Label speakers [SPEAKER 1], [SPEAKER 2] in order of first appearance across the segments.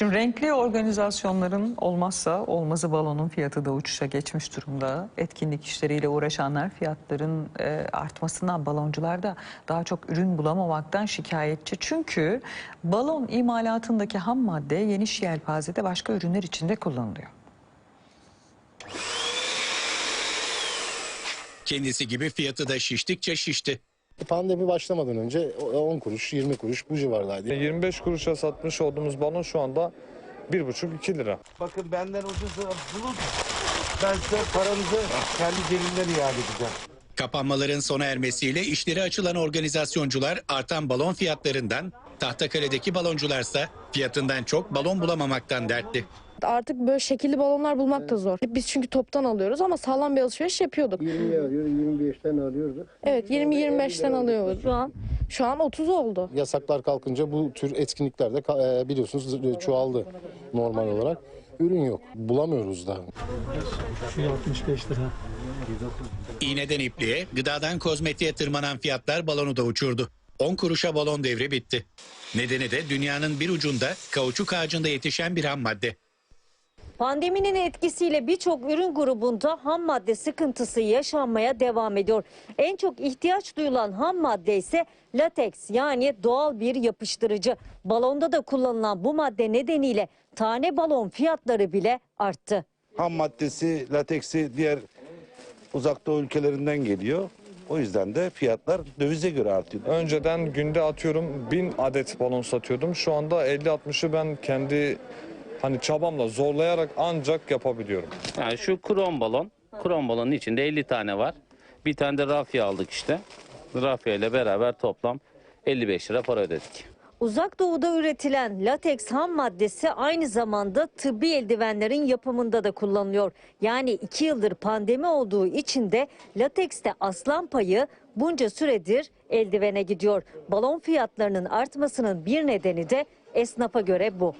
[SPEAKER 1] Şimdi renkli organizasyonların olmazsa olmazı balonun fiyatı da uçuşa geçmiş durumda. Etkinlik işleriyle uğraşanlar fiyatların e, artmasından baloncular da daha çok ürün bulamamaktan şikayetçi. Çünkü balon imalatındaki ham madde geniş yelpazede başka ürünler içinde kullanılıyor.
[SPEAKER 2] Kendisi gibi fiyatı da şiştikçe şişti.
[SPEAKER 3] Pandemi başlamadan önce 10 kuruş, 20 kuruş bu civarlardaydı.
[SPEAKER 4] 25 kuruşa satmış olduğumuz balon şu anda 1,5-2 lira.
[SPEAKER 5] Bakın benden ucuzu bulun. Ben size paranızı kendi cebimden iade edeceğim.
[SPEAKER 2] Kapanmaların sona ermesiyle işleri açılan organizasyoncular artan balon fiyatlarından, Tahtakale'deki baloncularsa fiyatından çok balon bulamamaktan dertli.
[SPEAKER 6] Artık böyle şekilli balonlar bulmak da zor. Biz çünkü toptan alıyoruz ama sağlam bir alışveriş yapıyorduk.
[SPEAKER 7] 20 alıyor, 25'ten alıyorduk.
[SPEAKER 6] Evet 20-25'ten alıyoruz şu an. Şu an 30 oldu.
[SPEAKER 3] Yasaklar kalkınca bu tür etkinlikler de e, biliyorsunuz e, çoğaldı normal olarak. Ürün yok. Bulamıyoruz da.
[SPEAKER 2] İğneden ipliğe, gıdadan kozmetiğe tırmanan fiyatlar balonu da uçurdu. 10 kuruşa balon devri bitti. Nedeni de dünyanın bir ucunda kauçuk ağacında yetişen bir ham madde.
[SPEAKER 8] Pandeminin etkisiyle birçok ürün grubunda ham madde sıkıntısı yaşanmaya devam ediyor. En çok ihtiyaç duyulan ham madde ise lateks yani doğal bir yapıştırıcı. Balonda da kullanılan bu madde nedeniyle tane balon fiyatları bile arttı.
[SPEAKER 5] Ham maddesi, lateksi diğer uzak doğu ülkelerinden geliyor. O yüzden de fiyatlar dövize göre artıyor.
[SPEAKER 4] Önceden günde atıyorum 1000 adet balon satıyordum. Şu anda 50-60'ı ben kendi hani çabamla zorlayarak ancak yapabiliyorum.
[SPEAKER 9] Yani şu krom balon. Krom balonun içinde 50 tane var. Bir tane de rafya aldık işte. Rafya ile beraber toplam 55 lira para ödedik.
[SPEAKER 8] Uzak doğuda üretilen lateks ham maddesi aynı zamanda tıbbi eldivenlerin yapımında da kullanılıyor. Yani iki yıldır pandemi olduğu için de latekste aslan payı bunca süredir eldivene gidiyor. Balon fiyatlarının artmasının bir nedeni de esnafa göre bu.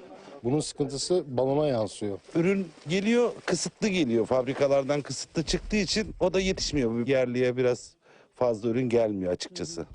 [SPEAKER 3] Bunun sıkıntısı balona yansıyor.
[SPEAKER 5] Ürün geliyor, kısıtlı geliyor. Fabrikalardan kısıtlı çıktığı için o da yetişmiyor. Yerliye biraz fazla ürün gelmiyor açıkçası.